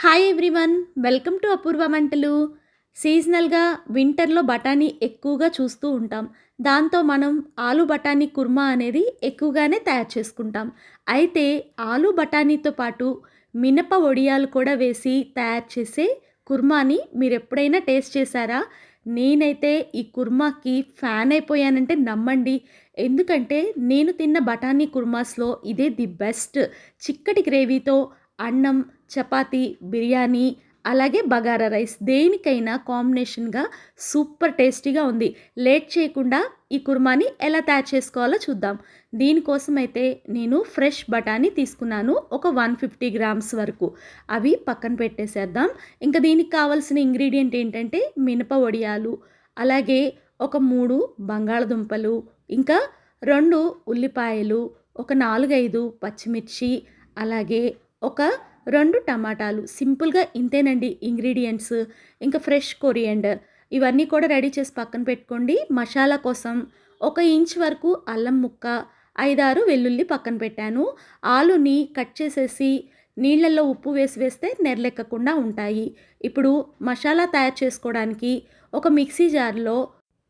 Hi everyone welcome to Apoorva వంటలు సీజనల్గా వింటర్లో బఠానీ ఎక్కువగా చూస్తూ ఉంటాం దాంతో మనం ఆలు బఠానీ కుర్మా అనేది ఎక్కువగానే తయారు చేసుకుంటాం అయితే ఆలు బఠానీతో పాటు మినప వడియాలు కూడా వేసి తయారు చేసే కుర్మాని మీరు ఎప్పుడైనా టేస్ట్ చేశారా నేనైతే ఈ కుర్మాకి ఫ్యాన్ అయిపోయానంటే నమ్మండి ఎందుకంటే నేను తిన్న బఠానీ కుర్మాస్లో ఇదే ది బెస్ట్ చిక్కటి గ్రేవీతో అన్నం చపాతీ బిర్యానీ అలాగే బగారా రైస్ దేనికైనా కాంబినేషన్గా సూపర్ టేస్టీగా ఉంది. లేట్ చేయకుండా ఈ కుర్మాని ఎలా తయారు చేసుకోవాలో చూద్దాం. దీనికోసం అయితే నేను ఫ్రెష్ బఠానీ తీసుకున్నాను ఒక వన్ ఫిఫ్టీ గ్రామ్స్ వరకు. అవి పక్కన పెట్టేసేద్దాం. ఇంకా దీనికి కావాల్సిన ఇంగ్రీడియంట్ ఏంటంటే మినప వడియాలు అలాగే ఒక మూడు బంగాళదుంపలు ఇంకా రెండు ఉల్లిపాయలు ఒక నాలుగైదు పచ్చిమిర్చి అలాగే ఒక రెండు టమాటాలు సింపుల్గా ఇంతేనండి ఇంగ్రీడియంట్స్ ఇంకా ఫ్రెష్ కొరియండర్. ఇవన్నీ కూడా రెడీ చేసి పక్కన పెట్టుకోండి. మసాలా కోసం ఒక ఇంచ్ వరకు అల్లం ముక్క ఐదారు వెల్లుల్లి పక్కన పెట్టాను. ఆలుని కట్ చేసేసి నీళ్ళల్లో ఉప్పు వేసి వేస్తే నెర్లెక్కకుండా ఉంటాయి. ఇప్పుడు మసాలా తయారు చేసుకోవడానికి ఒక మిక్సీ జార్లో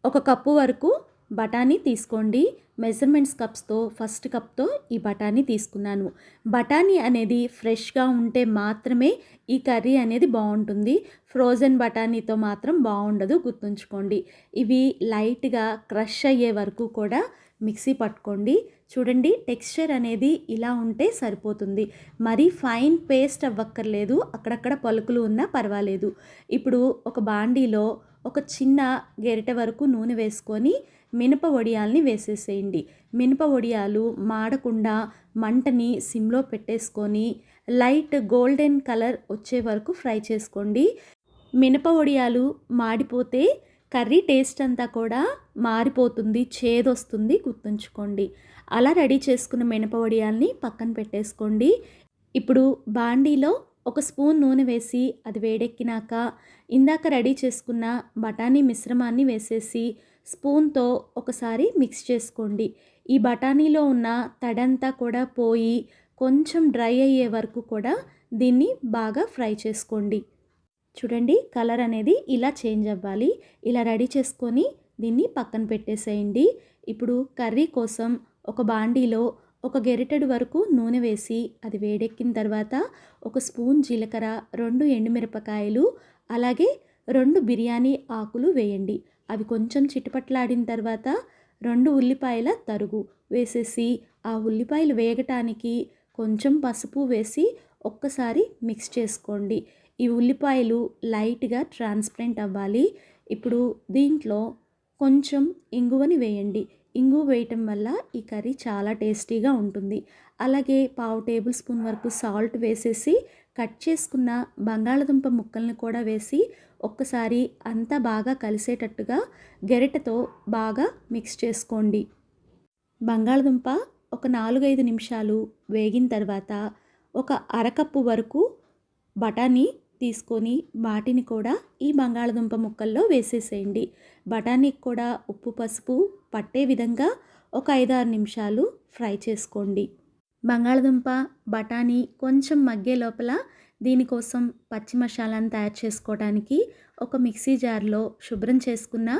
ఒక కప్పు వరకు బఠానీ తీసుకోండి. మెజర్మెంట్స్ కప్స్తో ఫస్ట్ కప్తో ఈ బఠానీ తీసుకున్నాను. బఠానీ అనేది ఫ్రెష్గా ఉంటే మాత్రమే ఈ కర్రీ అనేది బాగుంటుంది. ఫ్రోజన్ బఠానీతో మాత్రం బాగుండదు గుర్తుంచుకోండి. ఇవి లైట్గా క్రష్ అయ్యే వరకు కూడా మిక్సీ పట్టుకోండి. చూడండి టెక్స్చర్ అనేది ఇలా ఉంటే సరిపోతుంది. మరీ ఫైన్ పేస్ట్ అవ్వక్కర్లేదు అక్కడక్కడ పలుకులు ఉన్నా పర్వాలేదు. ఇప్పుడు ఒక బాండీలో ఒక చిన్న గెరిటె వరకు నూనె వేసుకొని మినప వడియాల్ని వేసేసేయండి. మినప వడియాలు మాడకుండా మంటని సిమ్లో పెట్టేసుకొని లైట్ గోల్డెన్ కలర్ వచ్చే వరకు ఫ్రై చేసుకోండి. మినప వడియాలు మాడిపోతే కర్రీ టేస్ట్ అంతా కూడా మారిపోతుంది చేదొస్తుంది గుర్తుంచుకోండి. అలా రెడీ చేసుకున్న మినప వడియాల్ని పక్కన పెట్టేసుకోండి. ఇప్పుడు బాండీలో ఒక స్పూన్ నూనె వేసి అది వేడెక్కినాక ఇందాక రెడీ చేసుకున్న బఠానీ మిశ్రమాన్ని వేసేసి స్పూన్తో ఒకసారి మిక్స్ చేసుకోండి. ఈ బఠానీలో ఉన్న తడంతా కూడా పోయి కొంచెం డ్రై అయ్యే వరకు కూడా దీన్ని బాగా ఫ్రై చేసుకోండి. చూడండి కలర్ అనేది ఇలా చేంజ్ అవ్వాలి. ఇలా రెడీ చేసుకొని దీన్ని పక్కన పెట్టేసేయండి. ఇప్పుడు కర్రీ కోసం ఒక బాండీలో ఒక గెరిటెడు వరకు నూనె వేసి అది వేడెక్కిన తర్వాత ఒక స్పూన్ జీలకర్ర రెండు ఎండుమిరపకాయలు అలాగే రెండు బిర్యానీ ఆకులు వేయండి. అవి కొంచెం చిటపట్లాడిన తర్వాత రెండు ఉల్లిపాయల తరుగు వేసేసి ఆ ఉల్లిపాయలు వేగటానికి కొంచెం పసుపు వేసి ఒక్కసారి మిక్స్ చేసుకోండి. ఈ ఉల్లిపాయలు లైట్గా ట్రాన్స్పరెంట్ అవ్వాలి. ఇప్పుడు దీంట్లో కొంచెం ఇంగువని వేయండి. ఇంగువ వేయటం వల్ల ఈ కర్రీ చాలా టేస్టీగా ఉంటుంది. అలాగే పావు టేబుల్ స్పూన్ వరకు సాల్ట్ వేసేసి కట్ చేసుకున్న బంగాళదుంప ముక్కల్ని కూడా వేసి ఒక్కసారి అంతా బాగా కలిసేటట్టుగా గెరిటతో బాగా మిక్స్ చేసుకోండి. బంగాళదుంప ఒక నాలుగైదు నిమిషాలు వేగిన తర్వాత ఒక అరకప్పు వరకు బఠానీ తీసుకొని వాటిని కూడా ఈ బంగాళదుంప ముక్కల్లో వేసేసేయండి. బఠానీకి కూడా ఉప్పు పసుపు పట్టే విధంగా ఒక ఐదారు నిమిషాలు ఫ్రై చేసుకోండి. బంగాళదుంప బఠానీ కొంచెం మగ్గే లోపల దీనికోసం పచ్చి మసాలాను తయారు చేసుకోవడానికి ఒక మిక్సీ జార్లో శుభ్రం చేసుకున్న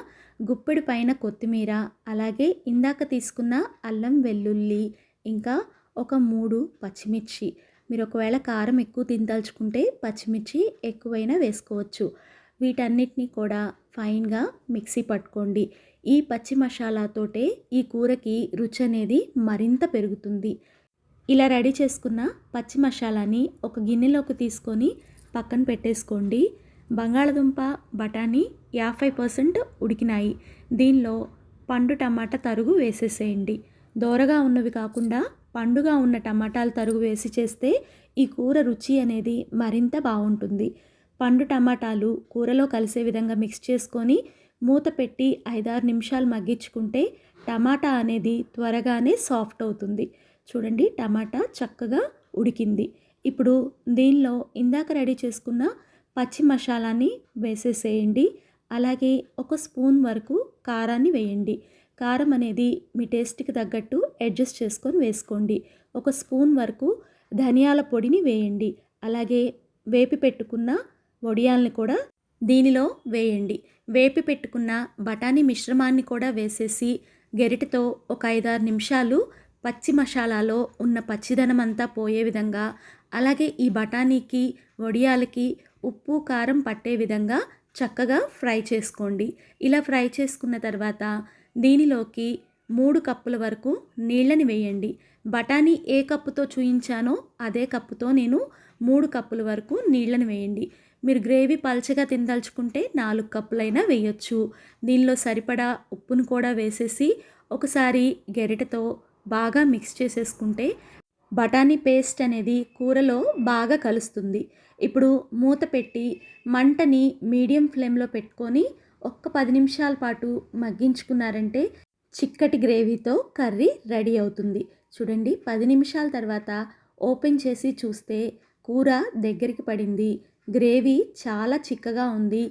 గుప్పెడు పైన కొత్తిమీర అలాగే ఇందాక తీసుకున్న అల్లం వెల్లుల్లి ఇంకా ఒక మూడు పచ్చిమిర్చి మీరు ఒకవేళ కారం ఎక్కువ తినదలుచుకుంటే పచ్చిమిర్చి ఎక్కువైనా వేసుకోవచ్చు. వీటన్నిటిని కూడా ఫైన్గా మిక్సీ పట్టుకోండి. ఈ పచ్చి మసాలాతోటే ఈ కూరకి రుచి అనేది మరింత పెరుగుతుంది. ఇలా రెడీ చేసుకున్న పచ్చి మసాలాని ఒక గిన్నెలోకి తీసుకొని పక్కన పెట్టేసుకోండి. బంగాళదుంప బఠానీ యాభై పర్సెంట్ ఉడికినాయి. దీనిలో పండు టమాటా తరుగు వేసేసేయండి. దోరగా ఉన్నవి కాకుండా పండుగా ఉన్న టమాటాలు తరుగు వేసి చేస్తే ఈ కూర రుచి అనేది మరింత బాగుంటుంది. పండు టమాటాలు కూరలో కలిసే విధంగా మిక్స్ చేసుకొని మూత పెట్టి ఐదారు నిమిషాలు మగ్గించుకుంటే టమాటా అనేది త్వరగానే సాఫ్ట్ అవుతుంది. చూడండి టమాటా చక్కగా ఉడికింది. ఇప్పుడు దీనిలో ఇందాక రెడీ చేసుకున్న పచ్చి మసాలాని వేసేసేయండి. అలాగే ఒక స్పూన్ వరకు కారాన్ని వేయండి. కారం అనేది మీ టేస్ట్కి తగ్గట్టు అడ్జస్ట్ చేసుకొని వేసుకోండి. ఒక స్పూన్ వరకు ధనియాల పొడిని వేయండి. అలాగే వేపి పెట్టుకున్న వడియాల్ని కూడా దీనిలో వేయండి. వేపి పెట్టుకున్న బఠానీ మిశ్రమాన్ని కూడా వేసేసి గెరిటతో ఒక ఐదారు నిమిషాలు పచ్చి మసాలాలో ఉన్న పచ్చిదనం అంతా పోయే విధంగా అలాగే ఈ బఠానీకి వడియాలకి ఉప్పు కారం పట్టే విధంగా చక్కగా ఫ్రై చేసుకోండి. ఇలా ఫ్రై చేసుకున్న తర్వాత దీనిలోకి మూడు కప్పుల వరకు నీళ్ళని వేయండి. బఠానీ ఏ కప్పుతో చూయించానో అదే కప్పుతో నేను మూడు కప్పుల వరకు నీళ్ళని వేయండి. మీరు గ్రేవీ పల్చగా తినదలుచుకుంటే నాలుగు కప్పులైనా వేయొచ్చు. దీనిలో సరిపడా ఉప్పును కూడా వేసేసి ఒకసారి గెరిటతో బాగా మిక్స్ చేసేసుకుంటే బఠానీ పేస్ట్ అనేది కూరలో బాగా కలుస్తుంది. ఇప్పుడు మూత పెట్టి మంటని మీడియం ఫ్లేమ్లో పెట్టుకొని ఒక్క పది నిమిషాల పాటు మగ్గించుకున్నారంటే చిక్కటి గ్రేవీతో కర్రీ రెడీ అవుతుంది. చూడండి పది నిమిషాల తర్వాత ఓపెన్ చేసి చూస్తే కూర దగ్గరికి పడింది. గ్రేవీ చాలా చిక్కగా ఉంది.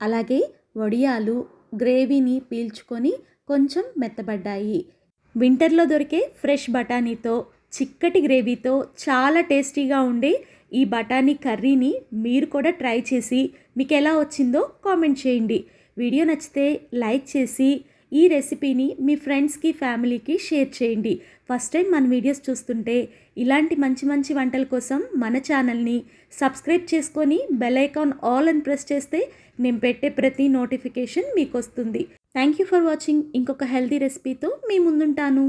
అలాగే వడియాలు గ్రేవీని పీల్చుకొని కొంచెం మెత్తబడ్డాయి. వింటర్లో దొరికే ఫ్రెష్ బఠానీతో చిక్కటి గ్రేవీతో చాలా టేస్టీగా ఉండే ఈ బఠానీ కర్రీని మీరు కూడా ట్రై చేసి మీకు ఎలా వచ్చిందో కామెంట్ చేయండి. వీడియో నచ్చితే లైక్ చేసి ఈ రెసిపీని మీ ఫ్రెండ్స్కి ఫ్యామిలీకి షేర్ చేయండి. ఫస్ట్ టైం మన వీడియోస్ చూస్తుంటే ఇలాంటి మంచి మంచి వంటల కోసం మన ఛానల్ని సబ్స్క్రైబ్ చేసుకొని బెల్ ఐకాన్ ఆల్ అని ప్రెస్ చేస్తే నేను పెట్టే ప్రతి నోటిఫికేషన్ మీకు వస్తుంది థ్యాంక్ యూ ఫర్ వాచింగ్. ఇంకొక హెల్తీ రెసిపీతో మీ ముందుంటాను.